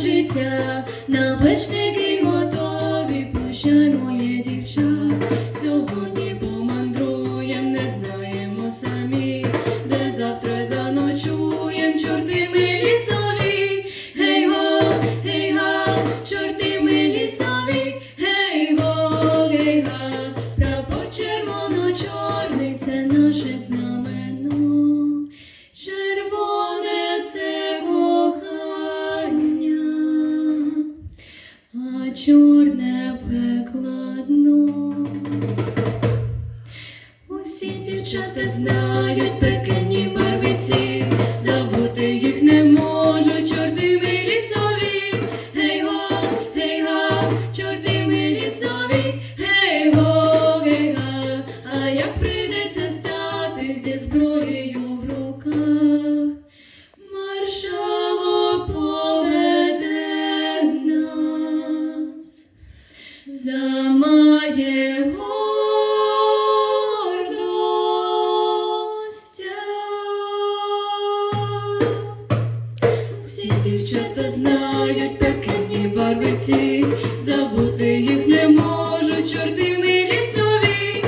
життя, на плечники готові, прощай моє дівча, сьогодні помандруєм, не знаємо самі. чорне пекладно. Усі дівчата знають пекені барвиці, забути їх не можуть, чорти милі сові, гей го, гей га, чорти милі сові, гей го, гей га, а як прийдеться стати зі зброєю в руках. замає гордостя. Всі дівчата знають пекельні барвиці, забути їх не можуть чорти милі сові.